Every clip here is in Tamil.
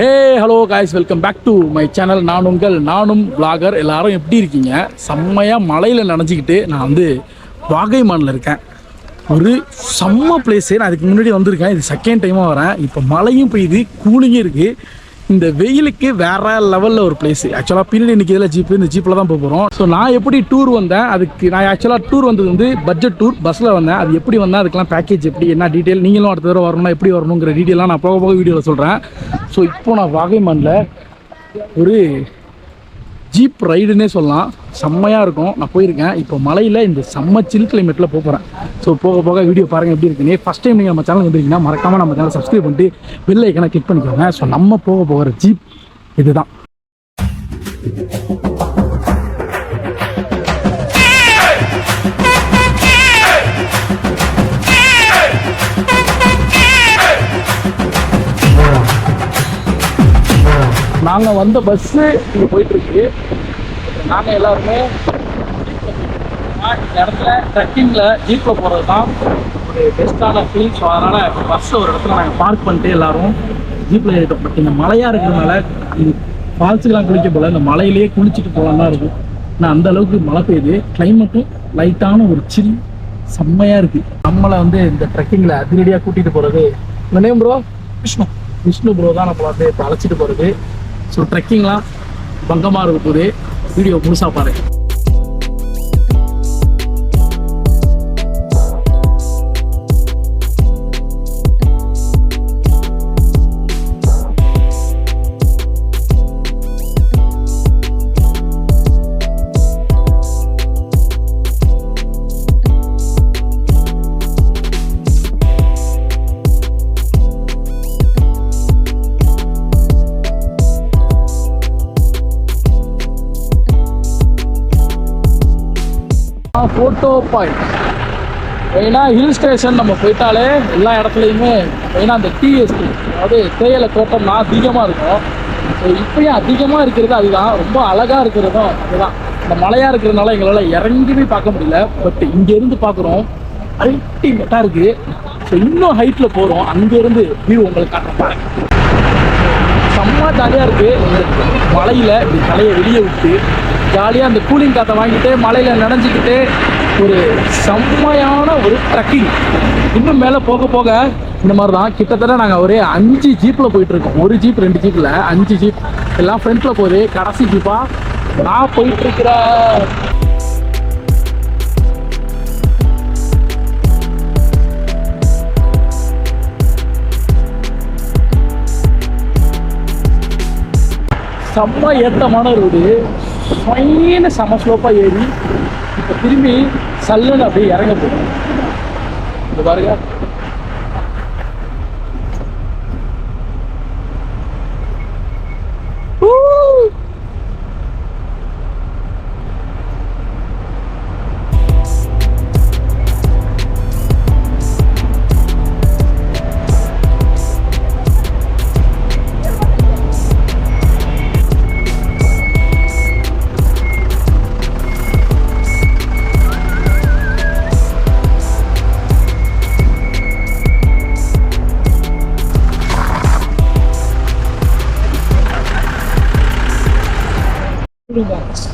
Hey hello guys welcome back to my channel நான் உங்கள் நானும் vlogger. எல்லாரும் எப்படி இருக்கீங்க? செம்மையாக மலையில் நனைஞ்சிக்கிட்டு நான் வந்து வாகைமானில் இருக்கேன். ஒரு செம்ம பிளேஸு நான் அதுக்கு முன்னாடி வந்திருக்கேன். இது செகண்ட் டைமாக வரேன். இப்போ மழையும் பெய்யுது கூலிங்கும் இருக்குது இந்த வெயிலுக்கு வேற லெவலில் ஒரு பிளேஸ் ஆக்சுவலாக பின்னாடி இன்னைக்கு இதில் ஜீப்பு இந்த ஜீப்பில் தான் போக போகிறோம் ஸோ நான் எப்படி டூர் வந்தேன் அதுக்கு நான் ஆக்சுவலாக டூர் வந்தது வந்து பட்ஜெட் டூர் பஸ்ஸில் வந்தேன். அது எப்படி வந்தேன் அதுக்கெல்லாம் பேக்கேஜ் எப்படி என்ன டீட்டெயில் நீங்களும் அடுத்த தடவை வரணும்னா எப்படி வரணுங்கிற டீட்டெயிலாம் நான் போக போக வீடியோவில் சொல்கிறேன் ஸோ இப்போ நான் வாகைமனில் ஒரு ஜீப் ரைடுன்னே சொல்லலாம். செம்மையாக இருக்கும். நான் போயிருக்கேன். இப்போ மலையில் இந்த செம்ம சில் கிளைமேட்டில் போக போகிறேன் ஸோ போக போக வீடியோ பாருங்கள் எப்படி இருக்குன்னு. ஃபஸ்ட் டைம் நீங்கள் நம்ம சேனல் வந்துருக்கீங்கன்னா மறக்காமல் நம்ம சேனல் சப்ஸ்கிரைப் பண்ணிட்டு பெல் ஐக்கனை கிளிக் பண்ணிக்கோங்க. ஸோ நம்ம போக போகிற ஜீப் இதுதான். நாங்கள் வந்த பஸ்ஸு இங்கே போயிட்டுருக்கு நாங்கள் எல்லாருமே இந்த இடத்துல ட்ரெக்கிங்கில் ஜீப்பில் போகிறது தான் ஒரு பெஸ்ட்டான ஃபீல் ஸோ அதனால் பஸ்ஸை ஒரு இடத்துல நாங்கள் பார்க் பண்ணிட்டு எல்லாரும் ஜீப்பில் ஏறிட்டோம். பட் இந்த மழையாக இருக்கிறதுனால இது ஃபால்ஸுக்கெலாம் குளிக்க போல இந்த மலையிலேயே குளிச்சுட்டு போகலாம் தான் இருக்கும். ஆனால் அந்த அளவுக்கு மழை பெய்யுது. கிளைமேட்டும் லைட்டான ஒரு சில் செம்மையாக இருக்குது நம்மளை வந்து இந்த ட்ரெக்கிங்கில் அதிரடியாக கூட்டிகிட்டு போகிறது இந்த name bro Vishnu. Vishnu bro தான் நம்மளை வந்து இப்போ அழைச்சிட்டு போகிறது ஸோ ட்ரெக்கிங்லாம் பங்கமாக இருக்க போது வீடியோ முழுசாக பாருங்கள் ஆட்டோ பாயிண்ட் மெயினாக ஹில் ஸ்டேஷன் நம்ம போயிட்டாலே எல்லா இடத்துலையுமே மெயினாக அந்த டீ எஸ்டேட் அதாவது தேயிலை தோட்டம்லாம் அதிகமாக இருக்கும். ஸோ இப்பயும் அதிகமாக இருக்கிறது அதுதான். ரொம்ப அழகாக இருக்கிறதும் அதுதான். இந்த மலையாக இருக்கிறதுனால எங்களால் இறங்கி போய் பார்க்க முடியல. பட் இங்கேருந்து பார்க்குறோம். அல்டிமேட்டாக இருக்குது ஸோ இன்னும் ஹைட்டில் போகிறோம் அங்கேருந்து வியூ உங்களுக்கு காட்டுற பாருங்க. செம்ம ஜாலியாக இருக்குது மலையில் இப்படி தலையை வெளியே விட்டு ஜாலியாக அந்த கூலிங் காற்றை வாங்கிட்டு மலையில் நனைஞ்சிக்கிட்டு ஒரு செம்மையான ஒரு ட்ரக்கிங் இன்னும் மேலே போக போக இந்த மாதிரி தான் கிட்டத்தட்ட நாங்கள் ஒரே அஞ்சு ஜீப்பில் போயிட்டுருக்கோம். ஒரு ஜீப் ரெண்டு ஜீப்பில் அஞ்சு ஜீப் எல்லாம் ஃப்ரண்ட்டில் போகுது. கடைசி ஜீப்பாக நான் போயிட்டுருக்கிறேன். செம்ம ஏற்றமான ரோடு ஃபைன செம்ம ஸ்லோப்பாக ஏறி இப்போ திரும்பி சல்லுன்னு அப்படியே இறங்க போகும் இந்த பாருங்க.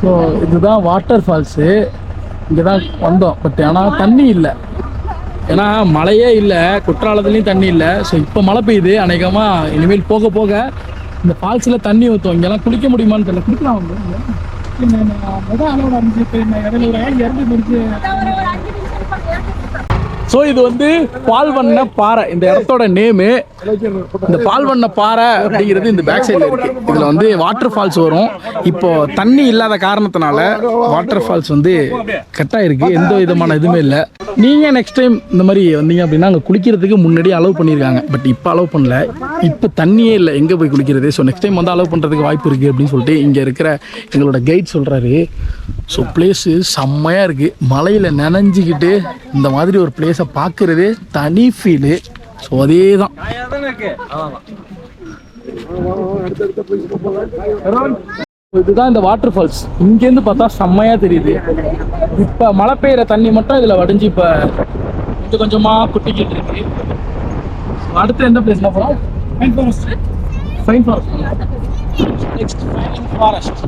ஸோ இதுதான் வாட்டர் ஃபால்ஸு இங்கே தான் வந்தோம். பட் ஆனால் தண்ணி இல்லை. ஏன்னா மழையே இல்லை. குற்றாலத்துலேயும் தண்ணி இல்லை. ஸோ இப்போ மழை பெய்யுது. அநேகமாக இனிமேல் போக போக இந்த ஃபால்ஸில் தண்ணி ஊற்றும் இங்கெல்லாம் குளிக்க முடியுமான்னு தெரியல. குளிக்கலாம். வந்து ஸோ இது வந்து பால்வண்ண பாறை. இந்த இடத்தோட நேமு இந்த பால்வண்ண பாறை அப்படிங்கிறது இந்த பேக் சைடில் இருக்கு. இதில் வந்து வாட்டர் ஃபால்ஸ் வரும். இப்போ தண்ணி இல்லாத காரணத்தினால வாட்டர் ஃபால்ஸ் வந்து கட்டாக இருக்கு எந்த விதமான இதுவுமே இல்லை. நீங்கள் நெக்ஸ்ட் டைம் இந்த மாதிரி வந்தீங்க அப்படின்னா அங்கே குளிக்கிறதுக்கு முன்னாடி அலோவ் பண்ணியிருக்காங்க பட் இப்போ அலோவ் பண்ணல. இப்போ தண்ணியே இல்லை. எங்கே போய் குளிக்கிறது? ஸோ நெக்ஸ்ட் டைம் வந்து அலோவ் பண்ணுறதுக்கு வாய்ப்பு இருக்குது அப்படின்னு சொல்லிட்டு இங்கே இருக்கிற எங்களோட கைட் சொல்கிறாரு ஸோ பிளேஸு செம்மையாக இருக்குது மலையில் நனைஞ்சிக்கிட்டு இந்த மாதிரி ஒரு பிளேஸ் பார்க்குறது தனி ஃபீலு ஸோ அதே தான் இதுதான் இந்த வாட்டர் ஃபால்ஸ் இங்கேருந்து பார்த்தா செம்மையாக தெரியுது. இப்போ மழை பெய்கிற தண்ணி மட்டும் இதில் வடிஞ்சு இப்போ கொஞ்சம் கொஞ்சமாக குட்டிக்கிட்டு இருக்கு. அடுத்து எந்த பிளேஸ்ல போகிறோம் pine forest pine forest next pine forest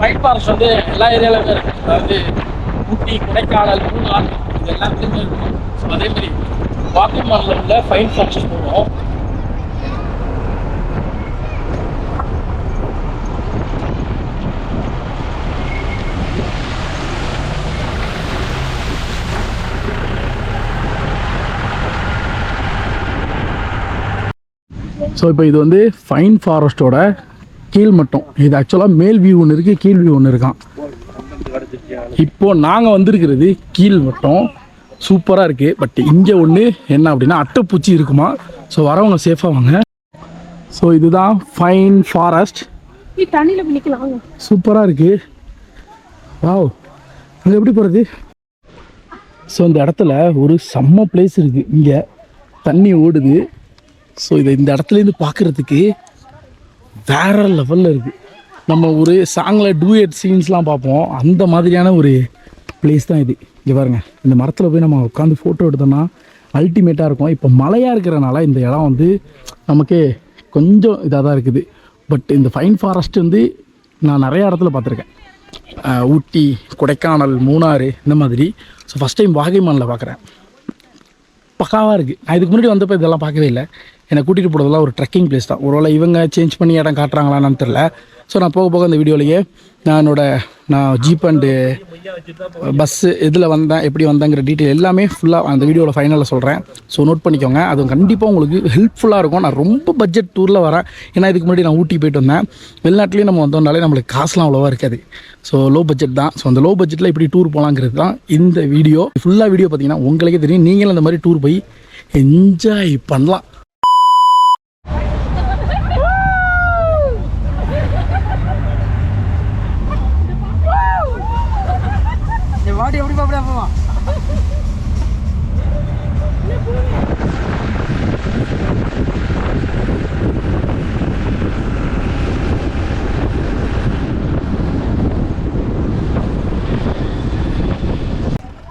pine forest வந்து எல்லா ஏரியாவிலுமே இருக்குது அதாவது ஊட்டி கொடைக்கானல் மூணார் இது எல்லாத்துலேயுமே இருக்கும் அதே மாதிரி வாக்குமானில் உள்ள ஃபைன் ஃபங்க்ஷன் போகிறோம் ஸோ இப்போ இது வந்து ஃபைன் ஃபாரஸ்ட்டோட கீழ் மட்டும். இது ஆக்சுவலாக மேல் வியூ ஒன்று இருக்குது கீழ் வியூ ஒன்று இருக்கான். இப்போ நாங்கள் வந்திருக்கிறது கீழ் மட்டம் சூப்பராக இருக்குது பட் இங்கே ஒன்று என்ன அப்படின்னா அட்டைப்பூச்சி இருக்குமா? ஸோ வரவங்க சேஃபாக வாங்க. ஸோ இதுதான் ஃபைன் ஃபாரஸ்ட் தண்ணியில போய் நிக்கலாம் சூப்பராக இருக்குது வாவ் அங்கே எப்படி போகிறது ஸோ இந்த இடத்துல ஒரு செம்ம பிளேஸ் இருக்குது இங்கே தண்ணி ஓடுது. ஸோ இதை இந்த இடத்துலேருந்து பார்க்குறதுக்கு வேற லெவலில் இருக்குது நம்ம ஒரு சாங்கில் டூயட் சீன்ஸ்லாம் பார்ப்போம். அந்த மாதிரியான ஒரு பிளேஸ் தான் இது. இங்கே பாருங்கள் இந்த மரத்தில் போய் நம்ம உட்காந்து ஃபோட்டோ எடுத்தோம்னா அல்டிமேட்டாக இருக்கும். இப்போ மழையாக இருக்கிறனால இந்த இடம் வந்து நமக்கு கொஞ்சம் இதாக தான் இருக்குது. பட் இந்த ஃபைன் ஃபாரஸ்ட் வந்து நான் நிறைய இடத்துல பார்த்துருக்கேன். ஊட்டி கொடைக்கானல் மூணாறு இந்த மாதிரி. ஸோ ஃபஸ்ட் டைம் வாகைமானில் பார்க்குறேன். பக்காவாக இருக்குது நான் இதுக்கு முன்னாடி வந்தப்போ இதெல்லாம் பார்க்கவே இல்லை. என்னை கூட்டிகிட்டு போகிறதெல்லாம் ஒரு ட்ரெக்கிங் பிளேஸ் தான். ஒருவேளை இவங்க சேஞ்ச் பண்ணி இடம் காட்டுறாங்களான்னு தெரில ஸோ நான் போக போக இந்த வீடியோலேயே நான் என்னோட நான் ஜீப் அண்டு பஸ்ஸு இதில் வந்தேன் எப்படி வந்தேங்கிற டீட்டெயில் எல்லாமே ஃபுல்லாக அந்த வீடியோவில் ஃபைனலில் சொல்கிறேன் ஸோ நோட் பண்ணிக்கோங்க. அது கண்டிப்பாக உங்களுக்கு ஹெல்ப்ஃபுல்லாக இருக்கும். நான் ரொம்ப பட்ஜெட் டூரில் வரேன். ஏன்னா இதுக்கு முன்னாடி நான் ஊட்டி போயிட்டு வந்தேன். வெளிநாட்டிலேயே நம்ம வந்தோம்னாலே நம்மளுக்கு காசுலாம் அவ்வளோவா இருக்காது. ஸோ லோ பட்ஜெட் தான். ஸோ அந்த லோ பட்ஜெட்டில் எப்படி டூர் போகலாங்கிறது தான் இந்த வீடியோ ஃபுல்லாக வீடியோ பார்த்தீங்கன்னா உங்களுக்கே தெரியும். நீங்களும் அந்த மாதிரி டூர் போய் என்ஜாய் பண்ணலாம். வாடி எப்படி பாப்படியா போவான்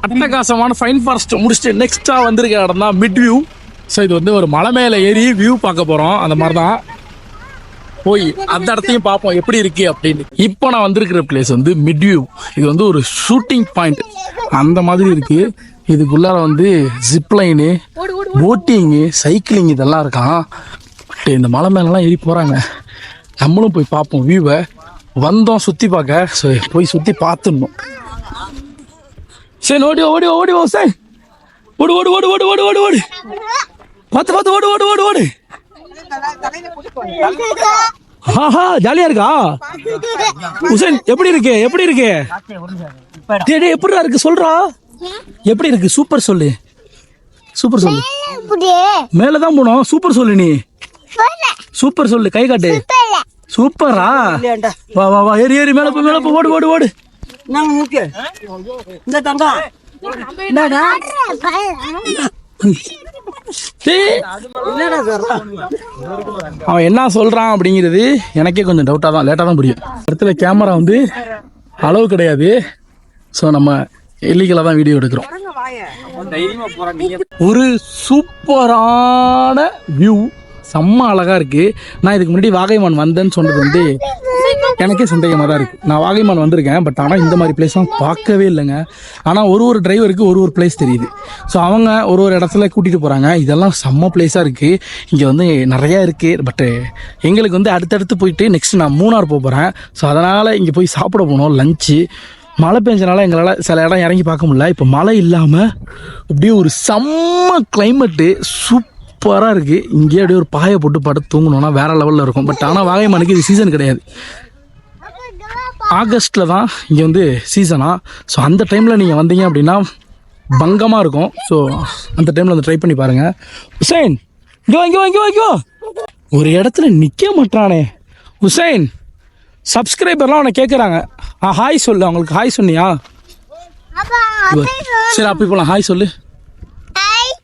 அட்டகாசமான ஃபைன் ஃபாரஸ்ட் முடிச்சுட்டு நெக்ஸ்ட்டாக வந்திருக்க இடம் தான் மிட் வியூ ஸோ இது வந்து ஒரு மலை மேலே ஏறி வியூ பார்க்க போகிறோம் அந்த மாதிரி தான் போய் அந்த இடத்தையும் பார்ப்போம் எப்படி இருக்கு அப்படின்னு இப்போ நான் வந்திருக்கிற பிளேஸ் வந்து மிட் வியூ இது வந்து ஒரு ஷூட்டிங் பாயிண்ட் அந்த மாதிரி இருக்கு இதுக்குள்ளார வந்து ஜிப்லைனு போட்டிங்கு சைக்கிளிங் இதெல்லாம் இருக்கான் இந்த மலை மேலெலாம் ஏறி போகிறாங்க நம்மளும் போய் பார்ப்போம் வியூவை வந்தோம் சுற்றி பார்க்க ஸோ போய் சுற்றி பார்த்துடணும் சரி ஓடி ஓடி ஓடி ஓ சார் ஓடு ஓடு ஓடு ஓடு ஓடு ஓடு ஓடு பார்த்து பார்த்து ஓடு ஓடு ஓடு ஓடு ஆஹா ஜாலியா இருக்கா? உசேன் எப்படி இருக்கு? எப்படி இருக்கு? டேய் டேய், எப்படிடா இருக்கு? சொல்றா. எப்படி இருக்கு? சூப்பர் சொல்லு. சூப்பர் சொல்லு. மேல தான் போனோம். சூப்பர் சொல்லு நீ. சூப்பர் சொல்லு கை காட்டு. சூப்பரா? வா வா வா ஏறி ஏறி மேல போ மேல போ ஓடு ஓடு ஓடு. நான் மூக்கு? இந்த தங்கம் சொல்றான் அவன் என்ன சொல்கிறான் அப்படிங்கிறது எனக்கே கொஞ்சம் டவுட்டாக தான் லேட்டாக தான் புரியும். இடத்துல கேமரா வந்து அளவு கிடையாது. ஸோ நம்ம இல்லீகலாக தான் வீடியோ எடுக்கிறோம். ஒரு சூப்பரான வியூ செம்ம அழகாக இருக்குது நான் இதுக்கு முன்னாடி வாகைமான் வந்தேன்னு சொன்னது வந்து எனக்கே சந்தேகமாக தான் இருக்குது நான் வாகைமான் வந்திருக்கேன் பட் ஆனால் இந்த மாதிரி பிளேஸ்லாம் பார்க்கவே இல்லைங்க. ஆனால் ஒரு ஒரு டிரைவருக்கு ஒரு ஒரு பிளேஸ் தெரியுது. ஸோ அவங்க ஒரு ஒரு இடத்துல கூட்டிகிட்டு போகிறாங்க இதெல்லாம் செம்ம பிளேஸாக இருக்குது இங்கே வந்து நிறையா இருக்குது பட்டு எங்களுக்கு வந்து அடுத்தடுத்து போயிட்டு நெக்ஸ்ட் நான் மூணார் போக போகிறேன் ஸோ அதனால் இங்கே போய் சாப்பிட போனோம் லஞ்சு மழை பெஞ்சனால எங்களால் சில இடம் இறங்கி பார்க்க முடியல. இப்போ மழை இல்லாமல் அப்படியே ஒரு செம்ம கிளைமேட்டு சூப்பராக இருக்குது இங்கேயே அப்படியே ஒரு பாயை போட்டு படுத்து தூங்கணும்னா வேறு லெவலில் இருக்கும். பட் ஆனால் வாகைமானுக்கு இது சீசன் கிடையாது. ஆகஸ்ட்டில் தான் இங்கே வந்து சீசனா ஸோ அந்த டைமில் நீங்கள் வந்தீங்க அப்படின்னா பங்கமாக இருக்கும். ஸோ அந்த டைமில் வந்து ட்ரை பண்ணி பாருங்கள் ஹுசைன் இங்கே இங்கே இங்கே இங்கே ஒரு இடத்துல நிற்க மாட்டானே. ஹுசைன் சப்ஸ்கிரைபர்லாம் அவனை கேட்குறாங்க ஆ ஹாய் சொல்லு. அவங்களுக்கு ஹாய் சொன்னியா. சரி அப்போ போகலாம் ஹாய் சொல்லு.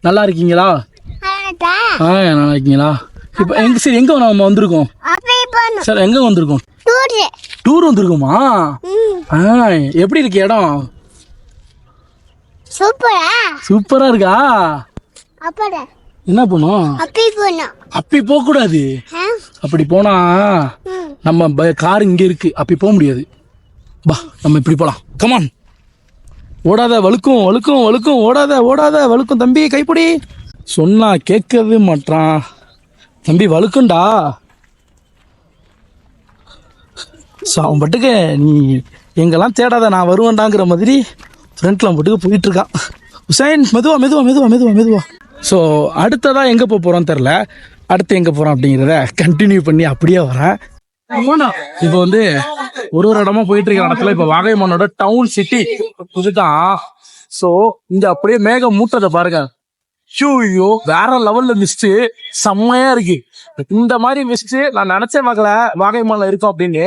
நல்லா இருக்கீங்களா? ஆ நல்லா இருக்கீங்களா? இப்போ எங்க சரி எங்கே நம்ம வந்திருக்கோம்? சார் எங்கே வந்திருக்கோம்? டூர் வந்திருக்கோமா? ஆ எப்படி இருக்கு இடம்? சூப்பரா? சூப்பரா இருக்கா? அப்பட. என்ன பண்ணும் அப்படி போனோம் அப்படி போக கூடாது அப்படி போனா நம்ம கார் இங்க இருக்கு. அப்படி போக முடியாது. பா நம்ம இப்படி போலாம். கமான் ஓடாத வழுக்கும் வழுக்கும் வழுக்கும். ஓடாத ஓடாத வழுக்கும். தம்பி கைப்பிடி. சொன்னா கேட்கவே மாட்றான். தம்பி வழுக்கும்டா. ஸோ அவன் பட்டுக்கு நீ எங்கெல்லாம் தேடாத நான் வருவேன்டாங்கிற மாதிரி ஃப்ரண்ட்ல அவன் பட்டுக்கு ஹுசைன் மெதுவா மெதுவா மெதுவா மெதுவா மெதுவா. ஸோ அடுத்ததாக எங்கே போக போகிறோன்னு தெரில அடுத்து எங்கே போகிறோம் அப்படிங்கிறத கண்டினியூ பண்ணி அப்படியே வரேன் இப்போ வந்து ஒரு ஒரு இடமா போயிட்டு இருக்கிற இடத்துல இப்போ வாகைமானோட டவுன் சிட்டி புதுதான் ஸோ இங்க அப்படியே மேகம் மூட்டத்தை பாருங்க. ஐயோ வேற லெவல்ல மிஸ்ட்டு செம்மையா இருக்கு. இந்த மாதிரி மிஸ்ட்டு நான் நினைச்சே பார்க்கல வாகைமான்ல இருக்கும் அப்படின்னு.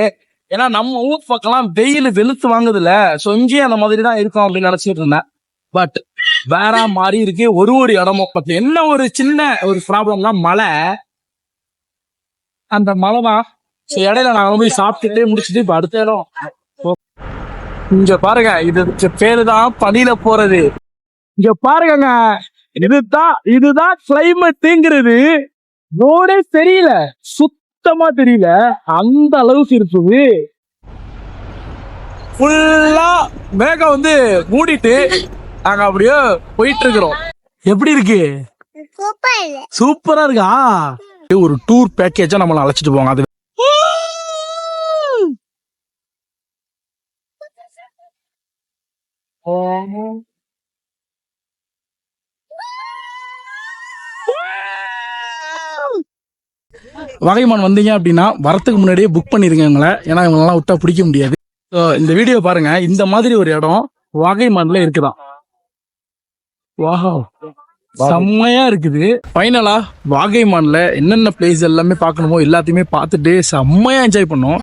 ஏன்னா நம்ம ஊர் பக்கம்லாம் வெயில் வெளுத்து வாங்குதுல ஸோ இங்கேயும் அந்த மாதிரி தான் இருக்கும் அப்படின்னு நினைச்சிட்டு இருந்தேன். பட் வேற மாதிரி இருக்கு. ஒரு ஒரு இடமும். பட் என்ன ஒரு சின்ன ஒரு ப்ராப்ளம்னா மழை. அந்த மழை தான். ஸோ இடையில நாங்கள் போய் சாப்பிட்டுட்டு முடிச்சுட்டு இப்போ அடுத்த இடம். இங்க பாருங்க இது பேரு தான் பனியில போறது. இங்க பாருங்க இதுதான் இதுதான் கிளைமேட்டுங்கிறது ரோடே தெரியல. சுத்தமா தெரியல. அந்த அளவுக்கு இருக்குது ஃபுல்லா மேகம் வந்து மூடிட்டு நாங்க அப்படியே போயிட்டு இருக்கிறோம் எப்படி இருக்கு? சூப்பர் இருக்கா? ஒரு டூர் பேக்கேஜா நம்மள அழைச்சிட்டு போவாங்க. அது வகைமான் வந்தீங்க அப்படின்னா வரத்துக்கு முன்னாடியே புக் பண்ணிருங்க இவங்கள ஏன்னா இவங்களெல்லாம் விட்டா பிடிக்க முடியாது. ஸோ இந்த வீடியோ பாருங்க. இந்த மாதிரி ஒரு இடம் வகைமான்ல இருக்குதான் வாஹா செம்மையா இருக்குது. ஃபைனலா வாகைமான்ல என்னென்ன பிளேஸ் எல்லாமே பார்க்கணுமோ எல்லாத்தையுமே பார்த்துட்டு செம்மையா என்ஜாய் பண்ணோம்.